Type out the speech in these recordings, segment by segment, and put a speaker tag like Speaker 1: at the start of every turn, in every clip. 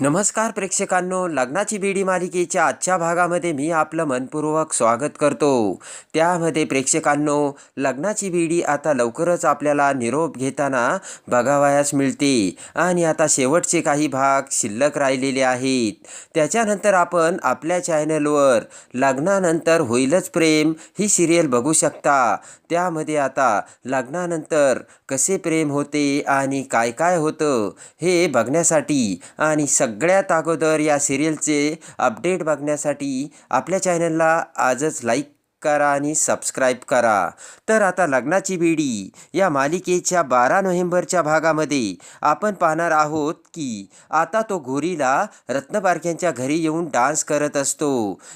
Speaker 1: नमस्कार प्रेक्षकांनो लग्नाची बीडी मालिकेच्या आजच्या भागामध्ये मी आपलं मनपूर्वक स्वागत करतो. त्यामध्ये प्रेक्षकांनो लग्नाची बीडी आता लवकरच आपल्याला निरोप घेताना बघावयास मिळते. आणि आता शेवटचे काही भाग शिल्लक राहिलेले आहेत. त्याच्यानंतर आपण आपल्या चॅनलवर लग्नानंतर होईलच प्रेम ही सिरियल बघू शकता. त्यामध्ये आता लग्नानंतर कसे प्रेम होते आणि काय काय होतं हे बघण्यासाठी आणि सगळ्यात अगोदर या सिरियलचे अपडेट बघण्यासाठी आपल्या चॅनलला आजच लाईक करा आणि सबस्क्राईब करा. तर आता लग्नाची बीडी. या मालिकेच्या बारा नोव्हेंबरच्या भागामध्ये आपण पाहणार आहोत की आता तो गोरीला रत्नपारख्यांच्या घरी येऊन डान्स करत असतो.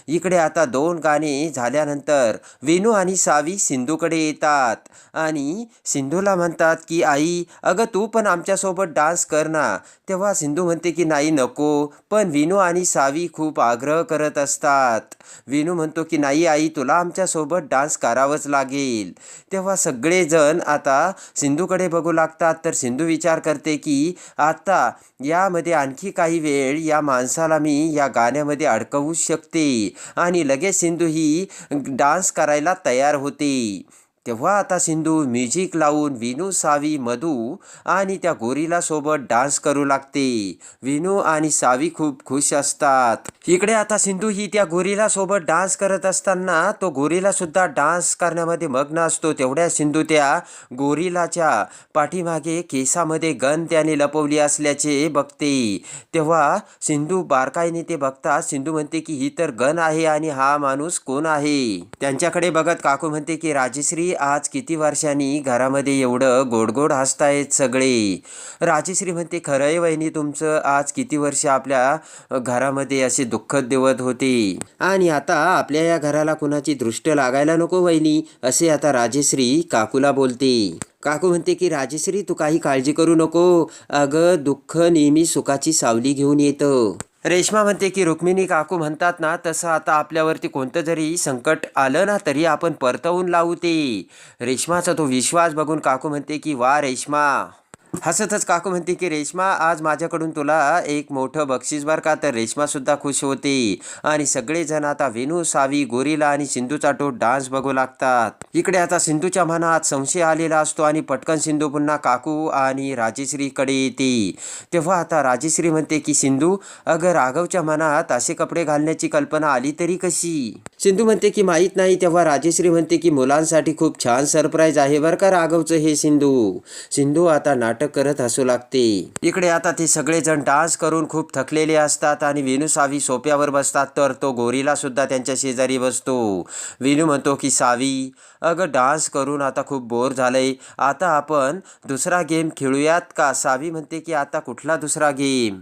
Speaker 1: इकडे आता दोन गाणे झाल्यानंतर वेणू आणि सावी सिंधूकडे येतात. आणि सिंधूला म्हणतात की आई अगं तू पण आमच्यासोबत डान्स कर ना. तेव्हा सिंधू म्हणते की नाही नको. पण विनू आणि सावी खूप आग्रह करत असतात. विनू म्हणतो की नाही आई तुला आमच्या सोबत डान्स करावंच लागेल. तेव्हा सगळेजण आता सिंधूकडे बघू लागतात. तर सिंधू विचार करते की आता यामध्ये आणखी काही वेळ या माणसाला मी या गाण्यामध्ये अडकवू शकते. आणि लगेच सिंधू ही डान्स करायला तयार होते. तेव्हा आता सिंधू म्युझिक लावून विनू सावी मधू आणि त्या गोरीला सोबत डान्स करू लागते. विनू आणि सावी खूप खुश असतात. इकडे आता सिंधू ही त्या गोरीला सोबत डान्स करत असताना तो गोरीला सुद्धा डान्स करण्यामध्ये मग्न असतो. तेवढ्या सिंधू त्या गोरीलाच्या पाठीमागे केसामध्ये गन त्याने लपवली असल्याचे बघते. तेव्हा सिंधू बारकाईने ते बघता सिंधू म्हणते की ही तर गन आहे आणि हा माणूस कोण आहे? त्यांच्याकडे बघत काकू म्हणते की राजश्री आज किती वर्षांनी घरामध्ये एवढं गोड गोड हसतायत सगळे. राजश्री म्हणते खरंय वहिनी तुमचं आज किती वर्ष आपल्या घरामध्ये असे दुःखद देवत होते. आणि आता आपल्या या घराला कुणाची दृष्ट लागायला नको वहिनी असे आता राजेश्री काकूला बोलते. काकू म्हणते की राजेश्री तू काही काळजी करू नको. अगं दुःख नेहमी सुखाची सावली घेऊन येतं. रेश्मा म्हणते की रुक्मिणी काकू म्हणतात ना तसं आता आपल्यावरती कोणतं जरी संकट आलं ना तरी आपण परतवून लावू ते. रेश्माचा तो विश्वास बघून काकू म्हणते की वा रेश्मा. हसतच काकू म्हणते की रेश्मा आज माझ्याकडून तुला एक मोठं बक्षीस बर का? तर रेश्मासुद्धा खुश होते. आणि सगळेजण आता वेणू सावी गोरीला आणि सिंधूचा तो डान्स बघू लागतात. इकडे आता सिंधूच्या मनात संशय आलेला असतो आणि पटकन सिंधू पुन्हा काकू आणि राजेश्रीकडे येते. तेव्हा आता राजेश्री म्हणते की सिंधू अगं राघवच्या मनात असे कपडे घालण्याची कल्पना आली तरी कशी? सिंधू म्हणते की माहीत नाही. तेव्हा राजेश्री म्हणते की मुलांसाठी खूप छान सरप्राईज आहे बरं का राघवचं हे सिंधू. सिंधू आता नाटक करत हसू लागते. इकडे आता ते सगळेजण डान्स करून खूप थकलेले असतात आणि वेणू सावी सोप्यावर बसतात तर तो गोरीला सुद्धा त्यांच्या शेजारी बसतो. वेणू म्हणतो की सावी अगं डान्स करून आता खूप बोर झालंय. आता आपण दुसरा गेम खेळूयात का? सावी म्हणते की आता कुठला दुसरा गेम?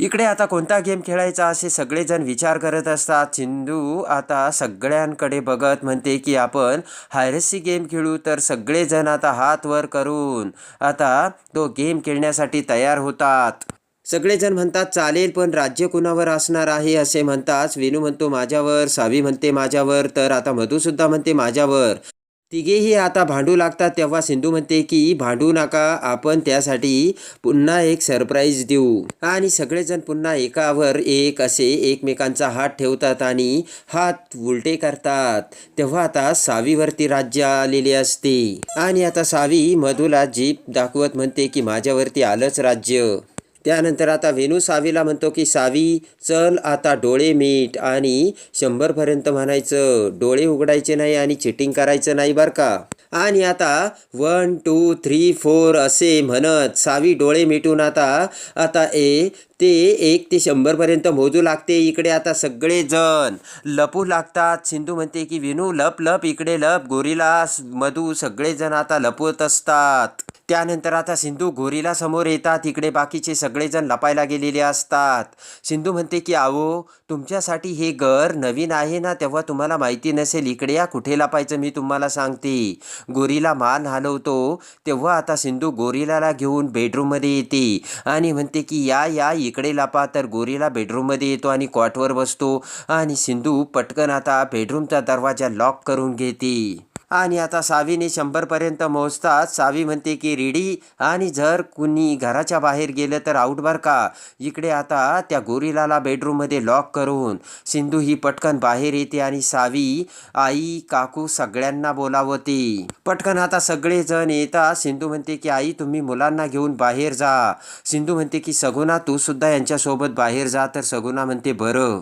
Speaker 1: इकडे आता कोणता गेम खेळायचा असे सगळेजण विचार करत असतात. सिंधू आता सगळ्यांकडे बघत म्हणते की आपण हायरसी गेम खेळू तर सगळेजण आता हात वर करून आता तो गेम खेळण्यासाठी तयार होतात. सगळेजण म्हणतात चालेल पण राज्य कुणावर असणार आहे? असे म्हणताच वेणू म्हणतो माझ्यावर. सावी म्हणते माझ्यावर. तर आता मधूसुद्धा म्हणते माझ्यावर. तिघेही आता भांडू लागतात तेव्हा सिंधू म्हणते की भांडू नका आपण त्यासाठी पुन्हा एक सरप्राईज देऊ. आणि सगळेजण पुन्हा एकावर एक असे एकमेकांचा हात ठेवतात आणि हात उलटे करतात. तेव्हा आता सावीवरती राज्य आलेले असते. आणि आता सावी मधुला जीप दाखवत म्हणते की माझ्यावरती आलंच राज्य. त्यानंतर आता वेणू सावीला म्हणतो की सावी चल आता डोळे मीट आणि शंभरपर्यंत म्हणायचं डोळे उघडायचे नाही आणि चिटिंग करायचं नाही बरं का? आणि आता वन टू थ्री फोर असे म्हणत सावी डोळे मिटून आता आता ए ते एक ते शंभरपर्यंत मोजू लागते इकडे आता सगळेजण. लपू लागतात. सिंधू म्हणते की विनू लप लप इकडे लप गोरिला मधू सगळेजण आता लपवत असतात. त्यानंतर आता सिंधू गोरीला समोर येतात. इकडे बाकीचे सगळेजण लपायला गेलेले असतात. सिंधू म्हणते की आवो तुमच्यासाठी हे घर नवीन आहे ना तेव्हा तुम्हाला माहिती नसेल. इकडे या कुठे लपायचं मी तुम्हाला सांगते. गोरीला मान हलवतो. तेव्हा आता सिंधू गोरीलाला घेऊन बेडरूममध्ये येते आणि म्हणते की या या इकडे लपा. तर गोरीला बेडरूममध्ये येतो आणि कॉटवर बसतो आणि सिंधू पटकन आता बेडरूमचा दरवाजा लॉक करून घेते. आणि आता सावीने शंभरपर्यंत मोजताच सावी म्हणते की रेडी आणि जर कुणी घराच्या बाहेर गेलं तर आऊट बर का? इकडे आता त्या गोरिलाला बेडरूममध्ये लॉक करून सिंधू ही पटकन बाहेर येते आणि सावी आई काकू सगळ्यांना बोलावते. पटकन आता सगळेजण येतात. सिंधू म्हणते की आई तुम्ही मुलांना घेऊन बाहेर जा. सिंधू म्हणते की सगुना तू सुद्धा यांच्यासोबत बाहेर जा. तर सगुना म्हणते बरं.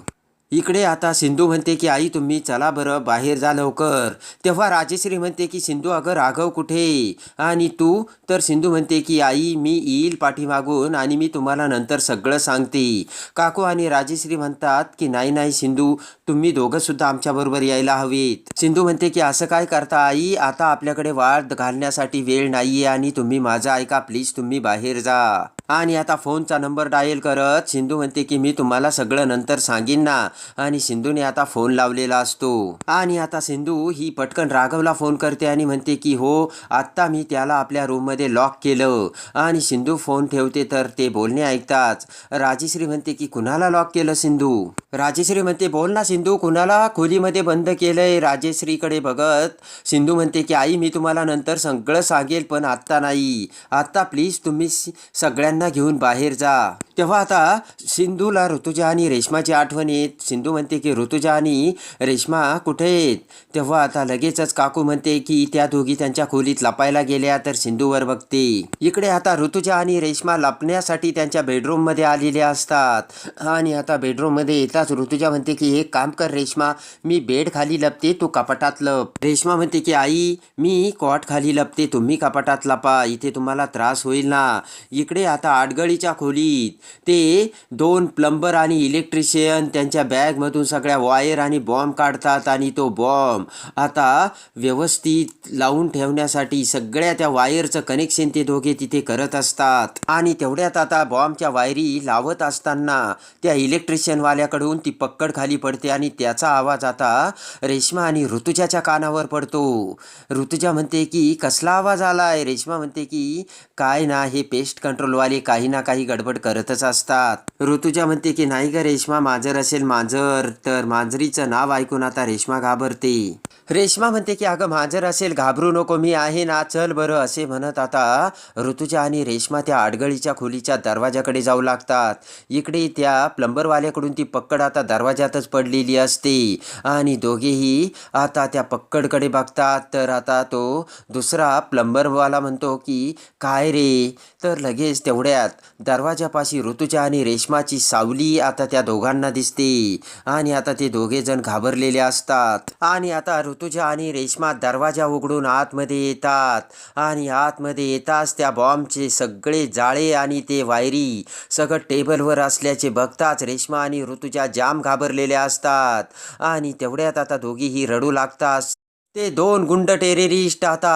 Speaker 1: इकडे आता सिंधू म्हणते की आई तुम्ही चला बरं बाहेर जा लवकर. तेव्हा राजेश्री म्हणते की सिंधू अगं राघव कुठे? आणि तू? तर सिंधू म्हणते की आई मी येईल पाठीमागून आणि मी तुम्हाला नंतर सगळं सांगते. काकू आणि राजेश्री म्हणतात की नाही नाही सिंधू तुम्ही दोघंसुद्धा आमच्याबरोबर यायला हवेत. सिंधू म्हणते की असं काय करता आई? आता आपल्याकडे वाद घालण्यासाठी वेळ नाहीये आणि तुम्ही माझं ऐका प्लीज तुम्ही बाहेर जा. आणि आता फोनचा नंबर डायल करत सिंधू म्हणते की मी तुम्हाला सगळं नंतर सांगेन ना. आणि सिंधूने आता फोन लावलेला असतो. आणि आता सिंधू ही पटकन राघवला फोन करते आणि म्हणते की हो आत्ता मी त्याला आपल्या रूममध्ये लॉक केलं. आणि सिंधू फोन ठेवते तर ते बोलणे ऐकताच राजेश्री म्हणते की कुणाला लॉक केलं सिंधू? राजेश्री म्हणते बोल ना सिंधू कुणाला खोलीमध्ये बंद केलंय राजेश्रीकडे बघत? सिंधू म्हणते की आई मी तुम्हाला नंतर सगळं सांगेल पण आत्ता नाही. आत्ता प्लीज तुम्ही सि- मुलांना घेऊन बाहेर जा. तेव्हा आता सिंधूला ऋतुजा आणि रेश्माची आठवण येत. सिंधू म्हणते की ऋतुजा आणि रेश्मा कुठे आहेत? तेव्हा आता लगेचच काकू म्हणते की त्या दोघी त्यांच्या खोलीत लपायला गेल्या तर सिंधूवर बघते. इकडे आता ऋतुजा आणि रेश्मा लपण्यासाठी त्यांच्या बेडरूममध्ये आलेल्या असतात. आणि आता बेडरूममध्ये येताच ऋतुजा म्हणते की एक काम कर रेश्मा मी बेड खाली लपते तू कपाटात लप. रेश्मा म्हणते की आई मी कॉट खाली लपते तुम्ही कपाटात लपा इथे तुम्हाला त्रास होईल ना. इकडे आता आडगळीच्या खोलीत. ते दोन प्लंबर आणि इलेक्ट्रिशियन त्यांच्या बॅगमधून सगळ्या वायर आणि बॉम्ब काढतात आणि तो बॉम्ब आता व्यवस्थित लावून ठेवण्यासाठी सगळ्या त्या वायरचं कनेक्शन ते दोघे तिथे करत असतात. आणि तेवढ्यात आता बॉम्बच्या वायरी लावत असताना त्या इलेक्ट्रिशियनवाल्याकडून ती पक्कड खाली पडते आणि त्याचा आवाज आता रेश्मा आणि ऋतुजाच्या कानावर पडतो. ऋतुजा म्हणते की कसला आवाज आला आहे रेश्मा म्हणते की काय ना हे पेस्ट कंट्रोलवाले काही ना काही गडबड करतच असतात. ऋतुजा म्हणते की नाही ग रेश्मा मांजर असेल मांजर तर मांजरीचं नाव ऐकून आता रेश्मा घाबरते. रेश्मा म्हणते की अगं मांजर असेल घाबरू नको मी आहे ना चल बरं असे म्हणत आता ऋतुजा आणि रेश्मा त्या आडगळीच्या खोलीच्या दरवाजाकडे जाऊ लागतात. इकडे त्या प्लंबरवाल्याकडून ती पक्कड आता दरवाजातच पडलेली असते. आणि दोघेही आता त्या पक्कडकडे बघतात. तर आता तो दुसरा प्लंबरवाला म्हणतो की काय रे? तर लगेच तेवढ्यात दरवाजापाशी ऋतुजा आणि रेश्माची सावली आता त्या दोघांना दिसते. आणि आता ते दोघेजण घाबरलेले असतात. आणि आता ऋतुजा आणि रेश्मा दरवाजा उघडून आतमध्ये येतात. आणि आतमध्ये येताच त्या बॉम्बचे सगळे जाळे आणि ते वायरी सगळं टेबलवर असल्याचे बघताच रेश्मा आणि ऋतुजा जाम घाबरलेल्या असतात. आणि तेवढ्यात आता दोघीही रडू लागतात. ते दोन गुंड टेररिस्ट आता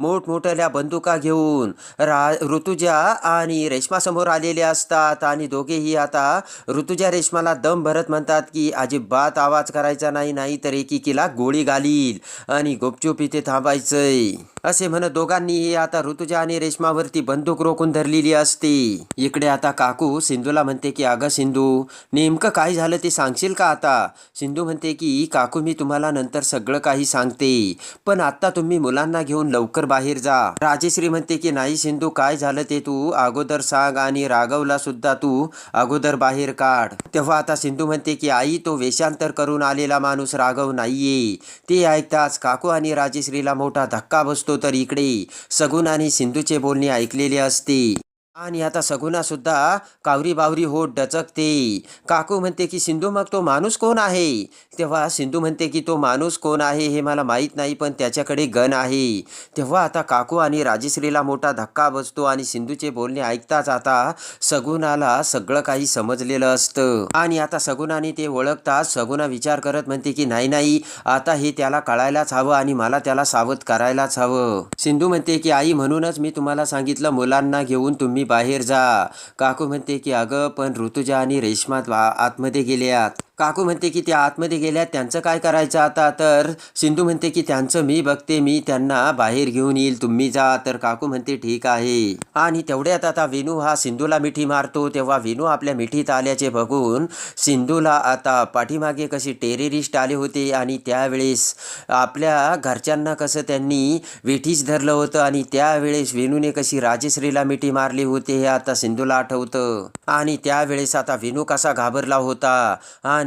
Speaker 1: मोठमोठ्या बंदुका घेऊन रा ऋतुजा आणि रेश्मा समोर आलेले असतात. आणि दोघेही आता ऋतुजा रेश्माला दम भरत म्हणतात की अजिबात आवाज करायचा नाही नाही तर एकीकीला गोळी घालील आणि गुपचूप इथे थांबायचंय. असे म्हणत दोघांनीही आता ऋतुजा आणि रेश्मावरती बंदूक रोखून धरलेली असते. इकडे आता काकू सिंधूला म्हणते की अगं सिंधू नेमकं काय झालं ते सांगशील का आता? सिंधू म्हणते की काकू मी तुम्हाला नंतर सगळं काही सांगते. पण आता तुम्ही मुलांना घेऊन लवकर बाहेर जा. राजेश्री म्हणते की नाही सिंधू काय झालं ते तू? अगोदर सांग आणि राघवला सुद्धा तू. अगोदर बाहेर काढ. तेव्हा आता सिंधू म्हणते की आई तो वेशांतर करून आलेला माणूस राघव नाहीये. ते ऐकताच काकू आणि राजेश्रीला मोठा धक्का बसतो तर इकडे सगुण आणि सिंधूचे बोलणे ऐकलेले असते. आणि आता सगुणासुद्धा कावरी बावरी होत डचकते. काकू म्हणते की सिंधू मग तो माणूस कोण आहे? तेव्हा सिंधू म्हणते की तो माणूस कोण आहे हे मला माहीत नाही पण त्याच्याकडे गण आहे. तेव्हा आता काकू आणि राजेश्रीला मोठा धक्का बसतो आणि सिंधूचे बोलणे ऐकताच आता सगुणाला सगळं काही समजलेलं असतं. आणि आता सगुणाने ते ओळखताच सगुणा विचार करत म्हणते की नाही नाही आता हे त्याला कळायलाच हवं आणि मला त्याला सावध करायलाच हवं. सिंधू म्हणते की आई म्हणूनच मी तुम्हाला सांगितलं मुलांना घेऊन तुम्ही बाहेर जा. काकू म्हणते की अगं पण ऋतुजा आणि रेश्मा वा- आतमध्ये गेल्यात काकू म्हणते की त्या आतमध्ये गेल्या त्यांचं काय करायचं आता? तर सिंधू म्हणते की त्यांचं मी बघते मी त्यांना बाहेर घेऊन येईल तुम्ही जा. तर काकू म्हणते ठीक आहे. आणि तेवढ्यात आता विनू हा सिंधूला मिठी मारतो. तेव्हा विनू आपल्या मिठीत आल्याचे बघून सिंधूला आता पाठीमागे कशी टेररिस्ट आले होते. आणि त्यावेळेस आपल्या घरच्यांना कसं त्यांनी वेठीच धरलं होतं. आणि त्यावेळेस विनूने कशी राजेश्रीला मिठी मारली होती हे आता सिंधूला आठवतं. आणि त्यावेळेस आता विनू कसा घाबरला होता. आणि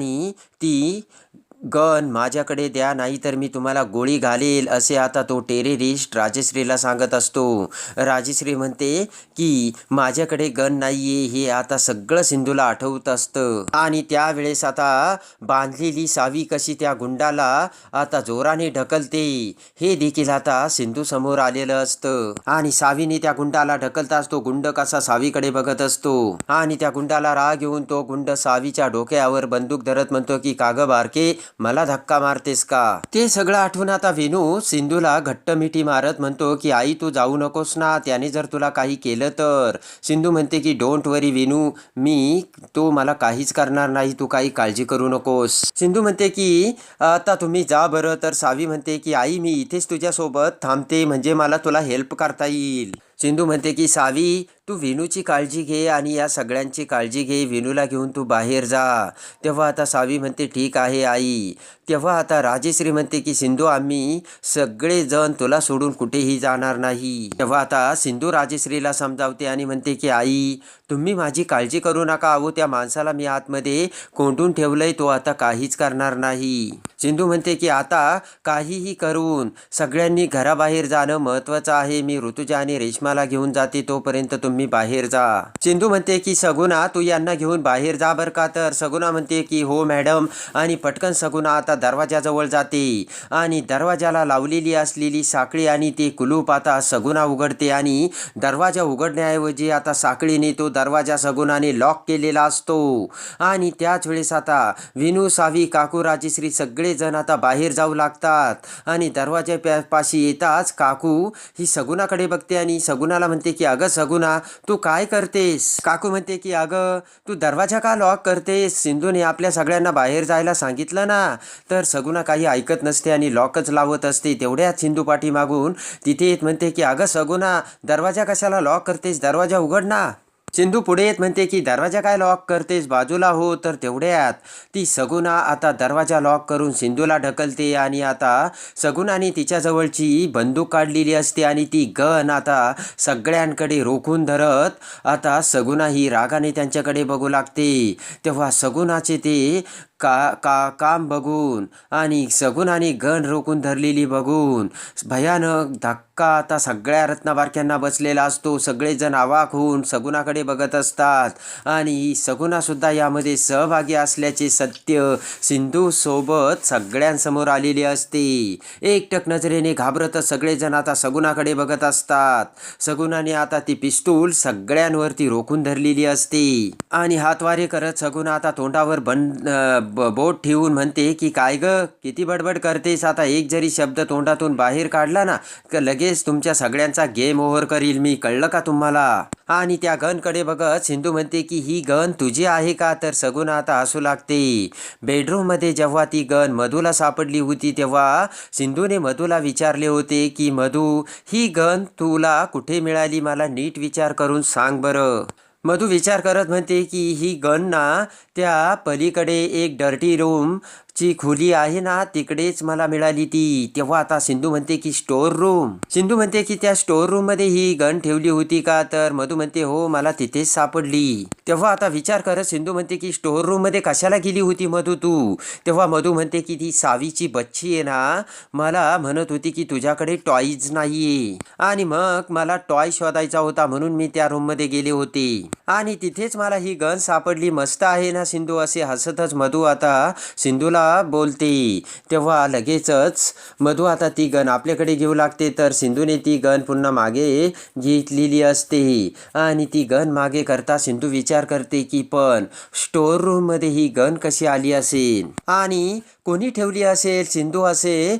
Speaker 1: ती गन माझ्याकडे द्या नाही तर मी तुम्हाला गोळी घालेल असे आता तो टेररिस्ट राजश्रीला सांगत असतो. राजश्री म्हणते की माझ्याकडे गन नाहीये हे आता सगळं सिंधूला आठवत असतं. आणि त्यावेळेस आता बांधलेली सावी कशी त्या गुंडाला आता जोराने ढकलते. हे देखील आता सिंधू समोर आलेलं असतं. आणि सावीने त्या गुंडाला ढकलताच तो गुंड कसा सावीकडे बघत असतो. आणि त्या गुंडाला राग येऊन तो गुंड सावीच्या डोक्यावर बंदूक धरत म्हणतो की काग बारके मला धक्का मारतेस का? ते सगळं आठवून आता विनू सिंधूला घट्ट मिठी मारत म्हणतो की आई तू जाऊ नकोस ना त्याने जर तुला काही केलं तर. सिंधू म्हणते की डोंट वरी विनू मी तो मला काहीच करणार नाही तू काही काळजी करू नकोस. सिंधू म्हणते की आता तुम्ही जा बरं. तर सावी म्हणते की आई मी इथेच तुझ्यासोबत थांबते म्हणजे मला तुला हेल्प करता येईल. सिंधू म्हणते की सावी तू विनूची काळजी घे आणि या सगळ्यांची काळजी घे. विनूला घेऊन तू बाहेर जा. तेव्हा आता सावी म्हणते ठीक आहे आई. तेव्हा आता राजेश्री म्हणते की सिंधू आम्ही सगळेजण तुला सोडून कुठेही जाणार नाही. तेव्हा आता सिंधू राजेश्रीला समजावते आणि म्हणते की आई तुम्ही माझी काळजी करू नका अहो. त्या माणसाला मी आतमध्ये कोंडून ठेवलंय. तो आता काहीच करणार नाही. सिंधू म्हणते की आता काहीही करून सगळ्यांनी घराबाहेर जाणं महत्त्वाचं आहे. मी ऋतुजा आणि रेशमाला घेऊन जाते. तोपर्यंत तुम्ही बाहेर जा. सिंधू म्हणते की सगुणा तू यांना घेऊन बाहेर जा बर का तर. सगुणा म्हणते की हो मॅडम. आणि पटकन सगुणा आता दरवाजाजवळ जाते. आणि दरवाजाला लावलेली असलेली साखळी आणि ते कुलूप आता सगुणा उघडते आणि दरवाजा उघडण्याऐवजी आता साखळीने तो दरवाजा सगुणाने लॉक केलेला असतो. आणि त्याच वेळेस आता विनू सावी काकू राजेश्री सगळेजण आता बाहेर जाऊ लागतात. आणि दरवाजा पाशी येताच काकू ही सगुणाकडे बघते आणि सगुणाला म्हणते की अगं सगुणा तू काय करतेस? काकू म्हणते की अगं तू दरवाजा का लॉक करतेस? सिंधूने आपल्या सगळ्यांना बाहेर जायला सांगितलं ना. तर सगुना काही ऐकत नसते आणि लॉकच लावत असते. तेवढ्याच सिंधू पाठी मागून तिथे येत म्हणते की अगं सगुना दरवाजा कशाला लॉक करतेस? दरवाजा उघड ना. सिंधू पुढे येत म्हणते की दरवाजा काय लॉक करतेस? बाजूला हो. तर तेवढ्यात ती सगुना आता दरवाजा लॉक करून सिंधूला ढकलते आणि आता सगुनाने तिच्याजवळची बंदूक काढलेली असते आणि ती गन आता सगळ्यांकडे रोखून धरत आता सगुना ही रागाने त्यांच्याकडे बघू लागते. तेव्हा सगुनाचे ते का का काम बघून आणि सगुणाने गण रोखून धरलेली बघून भयानक धक्का आता सगळ्या रत्नाबारक्यांना बसलेला असतो. सगळेजण आवाक होऊन सगुणाकडे बघत असतात आणि सगुणासुद्धा यामध्ये सहभागी असल्याचे सत्य सिंधूसोबत सगळ्यांसमोर आलेले असते. एकटक नजरेने घाबरतच सगळेजण आता सगुणाकडे बघत असतात. सगुणाने आता ती पिस्तूल सगळ्यांवरती रोखून धरलेली असते. आणि हातवारे करत सगुणा आता तोंडावर बंद ब- बोट ठेवून म्हणते की काय ग? किती बडबड करतेस? आता एक जरी शब्द तोंडातून बाहेर काढला ना तर लगेच तुमच्या सगळ्यांचा गेम ओव्हर करील मी. कळलं का तुम्हाला? आणि त्या गनकडे बघत सिंधू म्हणते की ही गन तुझी आहे का? तर सगुणा आता हसू लागते. बेडरूममध्ये जेव्हा ती गन मधूला सापडली होती तेव्हा सिंधूने मधूला विचारले होते की मधू ही गन तुला कुठे मिळाली? मला नीट विचार करून सांग बरं. मधू विचार करत म्हणते की ही गन ना त्या पलीकडे एक डर्टी रूम ची खोली आहे ना तिकडेच मला मिळाली ती. तेव्हा आता सिंधू म्हणते की स्टोर रूम. सिंधू म्हणते की त्या स्टोर रूममध्ये ही गन ठेवली होती का? तर मधू म्हणते हो मला तिथेच सापडली. तेव्हा आता विचार करत सिंधू म्हणते की स्टोर रूममध्ये कशाला गेली होती मधू तू? तेव्हा मधू म्हणते की ती सावीची बच्ची आहे ना मला म्हणत होती की तुझ्याकडे टॉईज नाहीये. आणि मग मला टॉय शोधायचा होता म्हणून मी त्या रूममध्ये गेले होते. आणि तिथेच मला ही गन सापडली. मस्त आहे ना सिंधू असे हसतच मधू आता सिंधूला बोलते? तेव्हा लगेचच मधू आता ती गन आपल्याकडे घेऊ लागते तर सिंधूने ती गन पुन्हा मागे घेतलेली असते. आणि ती गन मागे करता सिंधू विचार करते की पण स्टोर रूममध्ये ही गन कशी आली असेल? आणि कोणी ठेवली असेल? सिंधू असे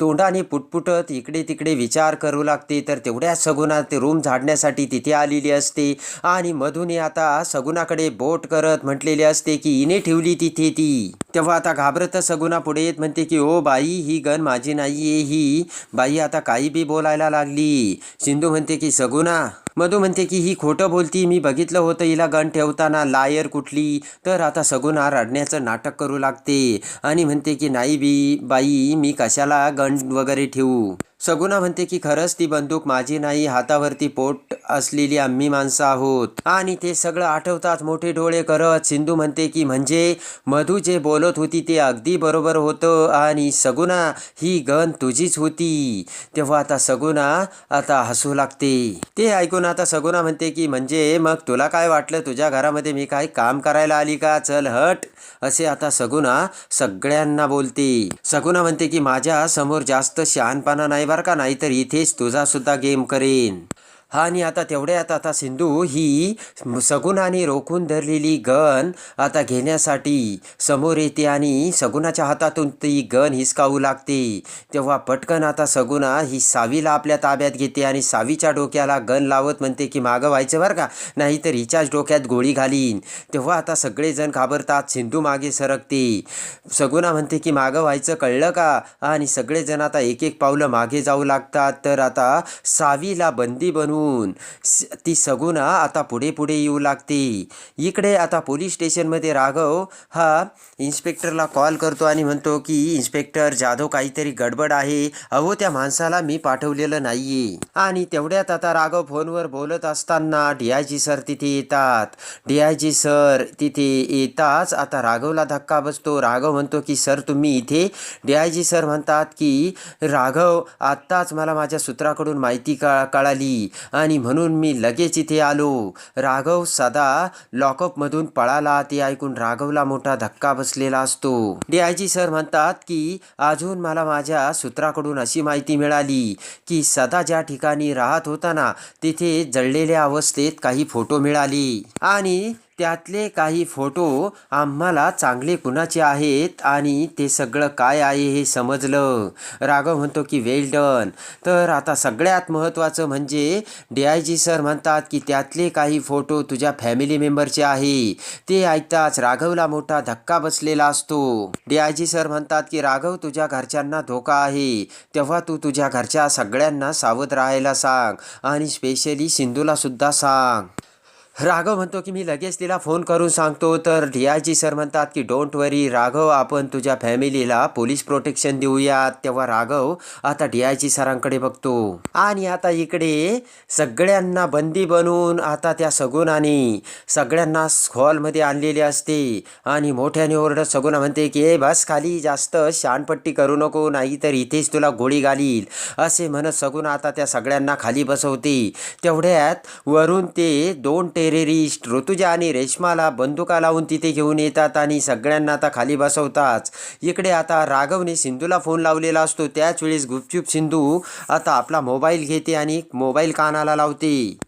Speaker 1: तोंडाने पुटपुटत इकडे तिकडे विचार करू लागते. तर तेवढ्याच सगुणा ते रूम झाडण्यासाठी तिथे आलेली असते. आणि मधुने आता सगुणाकडे बोट करत म्हटलेले असते की इने ठेवली तिथे ती. तेव्हा आता घाबरत सगुना पुढे येत म्हणते की ओ बाई ही गण माझी नाही आहे ही. बाई आता काही बी बोलायला लागली. सिंधू म्हणते की सगुना मधू म्हणते की ही खोटं बोलती मी बघितलं होतं हिला गण ठेवताना. लायर कुठली? तर आता सगुना रडण्याचं नाटक करू लागते. आणि म्हणते की नाही बी बाई मी कशाला गण वगैरे ठेवू? सगुना म्हणते की खरंच ती बंदूक माझी नाही हातावरती पोट असलेली आम्ही माणसं आहोत. आणि ते सगळं आठवतात मोठे डोळे करत. सिंधू म्हणते की म्हणजे मधू जे बोलत होती ते अगदी बरोबर होतं. आणि सगुना ही गन तुझीच होती. तेव्हा आता सगुना आता हसू लागते. ते ऐकून आता सगुना म्हणते की म्हणजे मग तुला काय वाटलं? तुझ्या घरामध्ये मी काय काम करायला आली का? चल हट. असे आता सगुना सगळ्यांना बोलते. सगुना म्हणते की माझ्यासमोर जास्त शहाणपणा नाही बरं का नाहीतर इथेच तुझा सुद्धा गेम करेन. हा आणि आता तेवढ्यात आता सिंधू ही सगुनाने रोखून धरलेली गन आता घेण्यासाठी समोर येते आणि सगुनाच्या हातातून ती गन हिसकावू लागते. तेव्हा पटकन आता सगुना ही सावीला आपल्या ताब्यात घेते आणि सावीच्या डोक्याला गन लावत म्हणते की मागं व्हायचं बरं का? नाहीतर हिच्याच डोक्यात गोळी घालीन. तेव्हा आता सगळेजण घाबरतात सिंधू मागे सरकते. सगुना म्हणते की मागं व्हायचं कळलं का? आणि सगळेजण आता एक एक पावलं मागे जाऊ लागतात. तर आता सावीला बंदी बनवू स- ती सगुना आता पुढे पुढे येऊ लागते. इकडे आता पोलीस स्टेशनमध्ये राघव हा इन्स्पेक्टरला कॉल करतो आणि म्हणतो की इन्स्पेक्टर जाधव काहीतरी गडबड आहे. अहो त्या माणसाला मी पाठवलेलं नाहीये. आणि तेवढ्यात आता राघव फोनवर बोलत असताना डी आय जी सर तिथे येतात. डी आय जी सर तिथे येताच आता राघवला धक्का बसतो. राघव म्हणतो की सर तुम्ही इथे? डी आय जी सर म्हणतात की राघव आत्ताच मला माझ्या सूत्राकडून माहिती का कळाली. आणि म्हणून मी लगेच इथे आलो. राघव सदा लॉकअपमधून पळाला. ते ऐकून राघवला मोठा धक्का बसलेला असतो. डी सर म्हणतात की अजून मला माझ्या सूत्राकडून अशी माहिती मिळाली की सदा ज्या ठिकाणी राहत होता ना तिथे जळलेल्या अवस्थेत काही फोटो मिळाले. आणि त्यातले काही फोटो आम्हाला चांगले कुणाचे आहेत आणि ते सगळं काय आहे हे समजलं. राघव म्हणतो की वेल डन तर आता सगळ्यात महत्त्वाचं म्हणजे डी आय जी सर म्हणतात की त्यातले काही फोटो तुझ्या फॅमिली मेंबरचे आहे. ते ऐकताच राघवला मोठा धक्का बसलेला असतो. डी आय जी सर म्हणतात की राघव तुझ्या घरच्यांना धोका आहे. तेव्हा तू तुझ्या घरच्या सगळ्यांना सावध राहायला सांग आणि स्पेशली सिंधूला सुद्धा सांग. राघव म्हणतो की मी लगेच तिला फोन करून सांगतो. तर डी आय जी सर म्हणतात की डोंट वरी राघव आपण तुझ्या फॅमिलीला पोलीस प्रोटेक्शन देऊयात तेव्हा राघव आता डी आय जी सरांकडे बघतो. आणि आता इकडे सगळ्यांना बंदी बनवून आता त्या सगुनाने सगळ्यांना हॉलमध्ये आणलेले असते. आणि मोठ्याने ओरडत सगुना म्हणते की ए बस खाली जास्त शानपट्टी करू नको नाहीतर इथेच तुला गोळी घालील. असे म्हणत सगुना आता त्या सगळ्यांना खाली बसवते. तेवढ्यात वरून ते दोन टे टेररिस्ट ऋतुजा आणि रेश्माला बंदुका लावून तिथे घेऊन येतात आणि सगळ्यांना आता खाली बसवतात इकडे आता राघवने सिंधूला फोन लावलेला असतो. त्याच वेळेस गुपचूप सिंधू आता आपला मोबाईल घेते आणि मोबाईल कानाला लावते.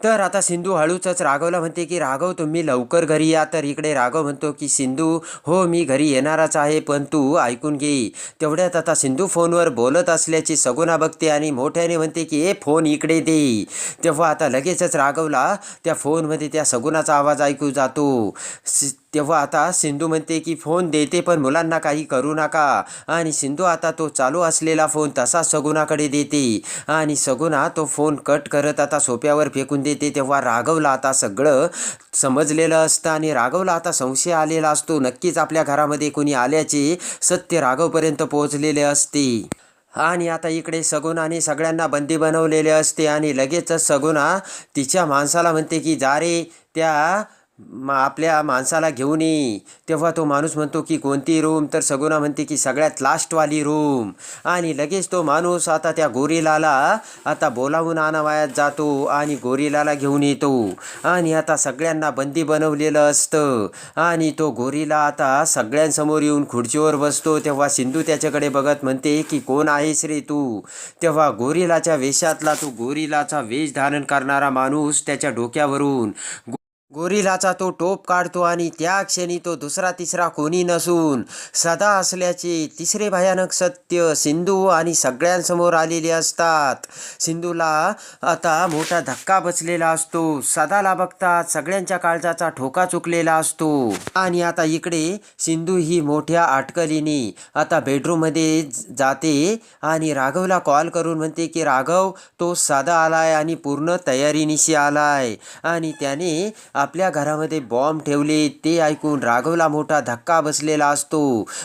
Speaker 1: तर आता सिंधू हळूचच राघवला म्हणते की राघव तुम्ही लवकर घरी या. तर इकडे राघव म्हणतो की सिंधू हो मी घरी येणारच आहे पण तू ऐकून घे. तेवढ्यात आता सिंधू फोनवर बोलत असल्याची सगुना बघते आणि मोठ्याने म्हणते की ए फोन इकडे दे. तेव्हा आता लगेचच राघवला त्या फोनमध्ये त्या सगुनाचा आवाज ऐकू जातो. सि तेव्हा आता सिंधू म्हणते की फोन देते पण मुलांना काही करू नका. आणि सिंधू आता तो चालू असलेला फोन तसा सगुनाकडे देते. आणि सगुना तो फोन कट करत आता सोप्यावर फेकून देते. तेव्हा राघवला आता सगळं समजलेलं असतं आणि राघवला आता संशय आलेला असतो. नक्कीच आपल्या घरामध्ये कोणी आल्याचे सत्य राघवपर्यंत पोहोचलेले असते. आणि आता इकडे सगुनाने सगळ्यांना बंदी बनवलेले असते आणि लगेचच सगुना तिच्या माणसाला म्हणते की जा रे त्या मा आपल्या माणसाला घेऊन ये. तेव्हा तो माणूस म्हणतो की कोणती रूम तर सगुना म्हणते की सगळ्यात लास्टवाली रूम आणि लगेच तो माणूस आता त्या गोरिलाला आता बोलावून आणावयात जातो आणि गोरिलाला घेऊन येतो. आणि आता सगळ्यांना बंदी बनवलेलं असतं. आणि तो गोरिला आता सगळ्यांसमोर येऊन खुर्चीवर बसतो. तेव्हा सिंधू त्याच्याकडे बघत म्हणते की कोण आहेस रे तू? तेव्हा गोरिलाच्या वेशातला तो गोरिलाचा वेश धारण करणारा माणूस त्याच्या डोक्यावरून गोरिलाचा तो टोप काढतो आणि त्या क्षणी तो दुसरा तिसरा कोणी नसून सदा असल्याचे तिसरे भयानक सत्य सिंधू आणि सगळ्यांसमोर आलेले असतात. सिंधूला आता मोठा धक्का बसलेला असतो. सदाला बघतात सगळ्यांच्या काळजाचा ठोका चुकलेला असतो. आणि आता इकडे सिंधू ही मोठ्या अटकलीने आता बेडरूममध्ये जाते आणि राघवला कॉल करून म्हणते की राघव तो साधा आलाय आणि पूर्ण तयारीनिशी आलाय. आणि त्याने आपल्या घरामध्ये बॉम्ब ठेवले ते ऐकून राघवला मोठा धक्का बसलेला असतो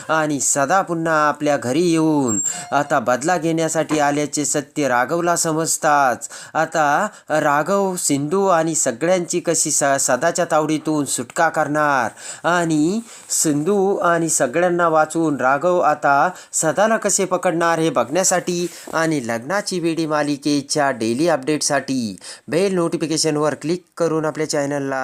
Speaker 1: आणि सदा पुन्हा आपल्या घरी येऊन आता बदला घेण्यासाठी आल्याचे सत्य राघवला समजताच आता राघव सिंधू आणि सगळ्यांची कशी स सदाच्या तावडीतून सुटका करणार आणि सिंधू आणि सगळ्यांना वाचून राघव आता सदाला कसे पकडणार हे बघण्यासाठी आणि लग्नाची वेडी मालिकेच्या डेली अपडेटसाठी बेल नोटिफिकेशनवर क्लिक करून आपल्या चॅनलला